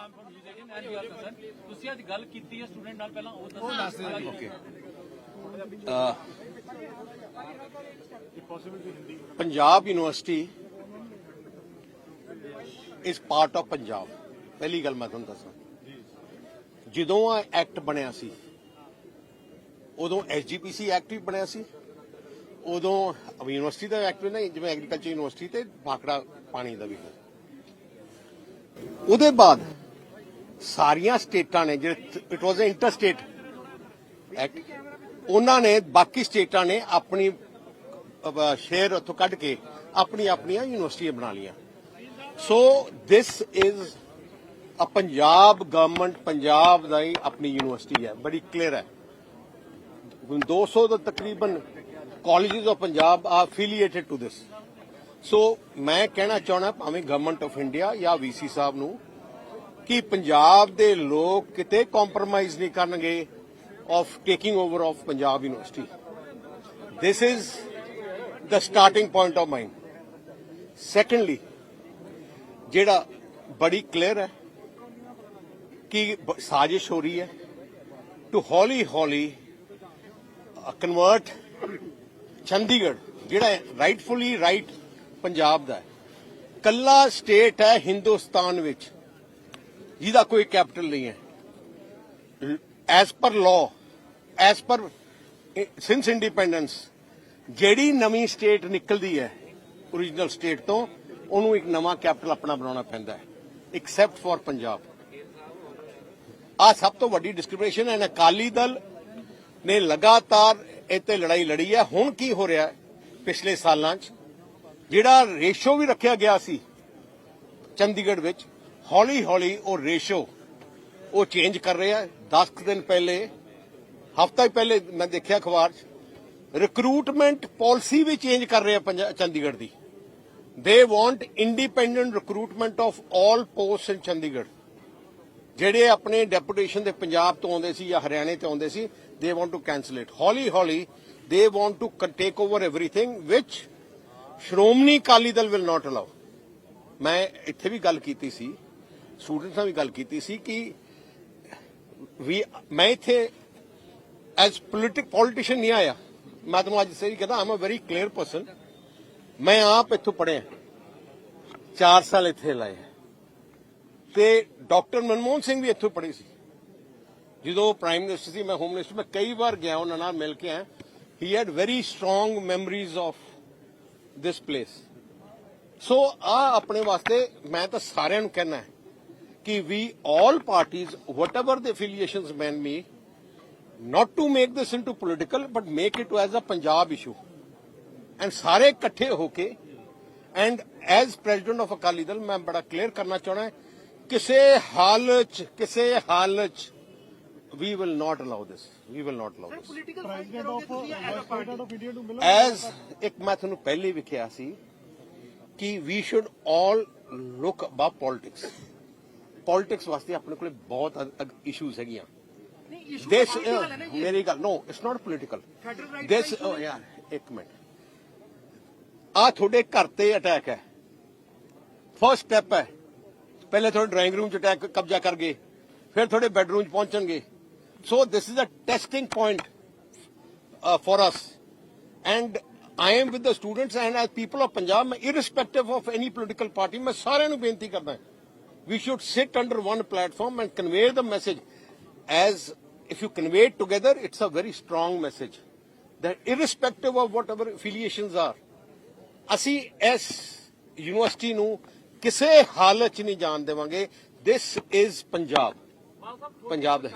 I'm from New Zealand and we are concern ਤੁਸੀਂ ਅੱਜ ਗੱਲ ਕੀਤੀ ਹੈ ਸਟੂਡੈਂਟ ਨਾਲ ਪਹਿਲਾਂ ਉਹ ਦੱਸੋ। ਓਕੇ। ਪੰਜਾਬ ਯੂਨੀਵਰਸਿਟੀ ਇਸ ਪਾਰਟ ਆਫ ਪੰਜਾਬ ਪਹਿਲੀ ਗੱਲ ਮੈਂ ਤੁਹਾਨੂੰ ਦੱਸਾਂ। ਜਦੋਂ ਆ ਐਕਟ ਬਣਿਆ ਸੀ ਉਦੋਂ ਐਸਜੀਪੀਸੀ ਐਕਟ ਵੀ ਬਣਿਆ ਸੀ। ਉਦੋਂ ਯੂਨੀਵਰਸਿਟੀ ਦਾ ਐਕਟ ਵੀ ਨਹੀਂ ਜਿਵੇਂ ਐਗਰੀਕਲਚਰ ਯੂਨੀਵਰਸਿਟੀ ਤੇ ਭਾਖੜਾ ਪਾਣੀ ਦਾ ਵੀ ਹੈ। ਉਹਦੇ ਬਾਅਦ ਸਾਰੀਆਂ ਸਟੇਟਾਂ ਨੇ ਜਿਹੜੇ it was a inter state act ਉਹਨਾਂ ਨੇ, ਬਾਕੀ ਸਟੇਟਾਂ ਨੇ ਆਪਣੀ ਸ਼ੇਅਰ ਉੱਥੋਂ ਕੱਢ ਕੇ ਆਪਣੀ ਆਪਣੀਆਂ ਯੂਨੀਵਰਸਿਟੀਆਂ ਬਣਾ ਲਈਆਂ। So this is a Punjab government Punjab ਦਾ ਹੀ ਆਪਣੀ ਯੂਨੀਵਰਸਿਟੀ ਹੈ। ਬੜੀ ਕਲੀਅਰ ਹੈ। ਹੁਣ 200 ਤੋਂ ਤਕਰੀਬਨ ਕਾਲਜਸ ਆਫ ਪੰਜਾਬ ਆ ਅਫੀਲੀਏਟਡ ਟੂ ਦਿਸ ਸੋ ਮੈਂ ਕਹਿਣਾ ਚਾਹਣਾ ਭਾਵੇਂ ਗਵਰਨਮੈਂਟ ਆਫ ਇੰਡੀਆ ਜਾਂ ਵੀਸੀ ਸਾਹਿਬ ਨੂੰ ਕਿ ਪੰਜਾਬ ਦੇ ਲੋਕ ਕਿਤੇ ਕੰਪਰੋਮਾਈਜ਼ ਨਹੀਂ ਕਰਨਗੇ of taking over of Punjab university this is the starting point of mine. Secondly, ਜਿਹੜਾ ਬੜੀ ਕਲੀਅਰ ਹੈ ਕਿ ਸਾਜ਼ਿਸ਼ ਹੋ ਰਹੀ ਹੈ ਟੂ ਹੌਲੀ ਹੌਲੀ ਕਨਵਰਟ ਚੰਡੀਗੜ੍ਹ, ਜਿਹੜਾ ਰਾਈਟਫੁਲੀ ਰਾਈਟ ਪੰਜਾਬ ਦਾ ਹੈ। ਕੱਲਾ ਸਟੇਟ ਹੈ ਹਿੰਦੁਸਤਾਨ ਵਿੱਚ। ਜਿਹਦਾ ਕੋਈ ਕੈਪੀਟਲ ਨਹੀਂ ਹੈ। As per law as per since independence ਜਿਹੜੀ ਨਵੀਂ ਸਟੇਟ ਨਿਕਲਦੀ ਹੈ origignal ਸਟੇਟ ਤੋਂ, ਉਹਨੂੰ ਇੱਕ ਨਵਾਂ ਕੈਪੀਟਲ ਆਪਣਾ ਬਣਾਉਣਾ ਪੈਂਦਾ ਹੈ ਐਕਸੈਪਟ ਫॉर ਪੰਜਾਬ ਆ ਸਭ ਤੋਂ ਵੱਡੀ ਡਿਸਕ੍ਰਿਮੀਨੇਸ਼ਨ ਹੈ ਅਕਾਲੀ ਦਲ ਨੇ ਲਗਾਤਾਰ ਇੱਥੇ ਲੜਾਈ ਲੜੀ ਹੈ। ਹੁਣ ਕੀ ਹੋ ਰਿਹਾ ਹੈ, ਪਿਛਲੇ ਸਾਲਾਂ 'ਚ? ਜਿਹੜਾ ਰੇਸ਼ੋ ਵੀ ਰੱਖਿਆ ਗਿਆ ਸੀ, ਚੰਡੀਗੜ੍ਹ ਵਿੱਚ ਹੌਲੀ ਹੌਲੀ ਉਹ ਰੇਸ਼ੋ ਉਹ ਚੇਂਜ ਕਰ ਰਿਹਾ 10 ਦਿਨ ਪਹਿਲੇ ਹਫਤਾ ਹੀ ਪਹਿਲੇ ਮੈਂ ਦੇਖਿਆ ਅਖਬਾਰ 'ਚ ਰਿਕਰੂਟਮੈਂਟ ਪਾਲਿਸੀ ਵੀ ਚੇਂਜ ਕਰ ਰਿਹਾ ਪੰਜਾ- ਚੰਡੀਗੜ੍ਹ ਦੀ they want independent recruitment of 올 post in Chandigarh ਜਿਹੜੇ ਆਪਣੇ ਡੈਪੂਟੇਸ਼ਨ ਦੇ ਪੰਜਾਬ ਤੋਂ ਆਉਂਦੇ ਸੀ ਜਾਂ ਹਰਿਆਣੇ ਤੋਂ ਆਉਂਦੇ ਸੀ ਦੇ ਵਾਂਟ ਟੂ ਕੈਨਸਲ ਇਟ ਹੌਲੀ ਹੌਲੀ they want to take over everything which Shiromani Akali Dal will not allow ਮੈਂ ਇੱਥੇ ਵੀ ਗੱਲ ਕੀਤੀ ਸੀ ਸਟੂਡੈਂਟਸ ਨਾਲ ਵੀ ਗੱਲ ਕੀਤੀ ਸੀ ਕਿ ਵੀ ਮੈਂ ਇੱਥੇ ਐਜ਼ ਪੋਲਿਟਿਕ ਪੋਲੀਟੀਸ਼ੀਅਨ ਨਹੀਂ ਆਇਆ। ਮੈਂ ਤੁਹਾਨੂੰ ਅੱਜ ਸਹੀ ਕਹਿੰਦਾ I'm a very clear person ਮੈਂ ਆਪ ਇੱਥੋਂ ਪੜਿਆ 4 ਸਾਲ ਇੱਥੇ ਲਾਏ ਤੇ ਡਾਕਟਰ ਮਨਮੋਹਨ ਸਿੰਘ ਵੀ ਇੱਥੋਂ ਪੜ੍ਹੇ ਸੀ। ਜਦੋਂ ਪ੍ਰਾਈਮ ਮਿਨਿਸਟਰ ਸੀ, ਮੈਂ ਹੋਮ ਮਿਨਿਸਟਰ ਮੈਂ ਕਈ ਵਾਰ ਗਿਆ ਉਹਨਾਂ ਨਾਲ ਮਿਲ ਕੇ ਆਇਆ। He had very strong memories of this place so ਆ ਆਪਣੇ ਵਾਸਤੇ ਮੈਂ ਤਾਂ ਸਾਰਿਆਂ ਨੂੰ ਕਹਿਣਾ ਹੈ ਕਿ ਵੀ ਆਲ ਪਾਰਟੀਜ਼ ਵਟਐਵਰ ਦੇ ਅਫੀਲੀਏਸ਼ਨਸ ਮੈਨ ਮੀ not to make this into political but make it as a Punjab issue and ਸਾਰੇ ਇਕੱਠੇ ਹੋ ਕੇ and as president of Akali Dal ਮੈਂ ਬੜਾ ਕਲੀਅਰ ਕਰਨਾ ਚਾਹਣਾ ਹੈ ਕਿਸੇ ਹਾਲਤ 'ਚ ਕਿਸੇ ਹਾਲਤ 'ਚ we will not allow this we will not allow this president of president of India to ਮਿਲੋ as ਇੱਕ ਮੈਂ ਤੁਹਾਨੂੰ ਪਹਿਲੇ ਵੀ ਕਿਹਾ ਸੀ ਕਿ we should all look above politics politics ਵਾਸਤੇ ਆਪਣੇ ਕੋਲੇ ਬਹੁਤ ਇਸ਼ੂਜ਼ ਹੈਗੀਆਂ uh, ਮੇਰੀ ਗੱਲ it's not political this oh ਯਾਰ ਇੱਕ ਮਿੰਟ ਆ ਤੁਹਾਡੇ ਘਰ ਤੇ ਅਟੈਕ ਹੈ ਫਰਸਟ ਸਟੈਪ ਹੈ ਪਹਿਲੇ ਤੁਹਾਡੇ ਡਰਾਇੰਗ ਰੂਮ ਚ ਅਟੈਕ ਕਬਜ਼ਾ ਕਰ ਗਏ ਫਿਰ ਤੁਹਾਡੇ ਬੈਡਰੂਮ ਚ ਪਹੁੰਚਣਗੇ so this is a testing point for us. And I am with the students and as people of Punjab, irrespective of any political party, ਮੈਂ ਸਾਰਿਆਂ ਨੂੰ ਬੇਨਤੀ ਕਰਦਾ we should sit under one platform and convey the message as if you convey it together, it's a very strong message that irrespective of whatever affiliations are, ਅਸੀਂ ਇਸ university ਨੂੰ ਕਿਸੇ ਹਾਲਤ 'ਚ ਨਹੀਂ ਜਾਣ ਦੇਵਾਂਗੇ this is ਸਾਹਿਬ ਪੰਜਾਬ ਦਾ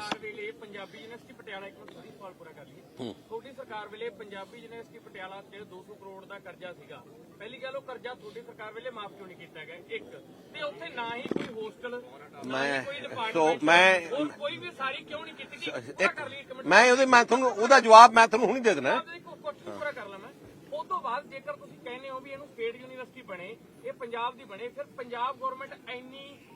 ਪੰਜਾਬੀ ਯੂਨੀਵਰਸਿਟੀ ਪਟਿਆਲਾ ਇੱਕ ਸਵਾਲ ਪੂਰਾ ਕਰ ਲਈਏ ਤੁਹਾਡੀ ਸਰਕਾਰ ਵੇਲੇ ਪੰਜਾਬੀ ਯੂਨੀਵਰਸਿਟੀ ਪਟਿਆਲਾ ਤੇ 200 ਕਰੋੜ ਦਾ ਕਰਜ਼ਾ ਸੀਗਾ ਪਹਿਲੀ ਗੱਲ ਉਹ ਕਰਜ਼ਾ ਤੁਹਾਡੀ ਸਰਕਾਰ ਵੇਲੇ ਮਾਫ ਕਿਉਂ ਨਹੀਂ ਕੀਤਾ ਗਿਆ? ਇੱਕ ਤੇ ਉੱਥੇ ਨਾ ਹੀ ਕੋਈ ਹੋਸਟਲ ਮੈਂ- ਸੋ ਮੈਂ- ਕੋਈ ਵੀ ਸਾਰੀ ਕਿਉਂ ਨਹੀਂ ਕੀਤੀ ਗਈ? ਮੈਂ ਉਹਦੇ ਮੈਂ ਤੁਹਾਨੂੰ ਉਹਦਾ ਜਵਾਬ ਮੈਂ ਤੁਹਾਨੂੰ ਹੁਣੀ ਦੇ ਦੇਣਾ। ਪੂਰਾ ਕਰ ਲਾਂ ਮੈਂ। ਉਸ ਤੋਂ ਬਾਅਦ ਜੇਕਰ ਤੁਸੀਂ ਕਹਿੰਦੇ ਹੋ ਵੀ ਇਹਨੂੰ ਸਟੇਟ ਯੂਨੀਵਰਸਿਟੀ ਬਣੇ ਇਹ ਪੰਜਾਬ ਦੀ ਬਣੇ ਫਿਰ ਪੰਜਾਬ ਗਵਰਨਮੈਂਟ ਇੰਨੀ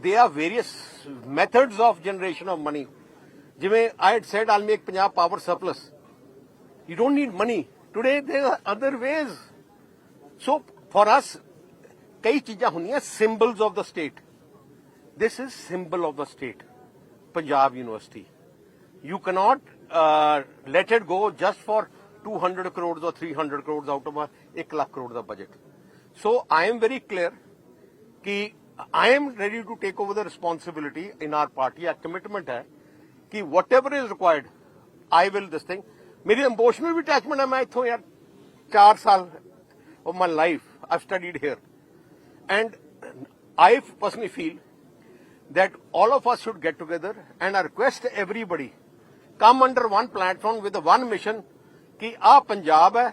they are various methods of generation of money ਜਿਵੇਂ I had said all make Punjab power surplus You don't need money. Today there are other ways. So for us, ਕਈ ਚੀਜ਼ਾਂ ਹੁੰਦੀਆਂ symbols of the state. This is symbol of the state. Punjab University. You cannot uh, let it go just for 200 crores or 300 crores out of a 1 lakh crore the budget. So I am very clear ਕਿ I am ready to take over the responsibility in our party. Our commitment ਹੈ ਕਿ whatever is required, I will this thing. ਮੇਰੀ emotional ਵੀ attachment ਹੈ ਮੈਂ ਇੱਥੋਂ ਯਾਰ 4 ਸਾਲ of my life I've studied here. And I personally feel that all of us should get together and I request everybody come under one platform with one mission ਕਿ ਆ ਪੰਜਾਬ ਹੈ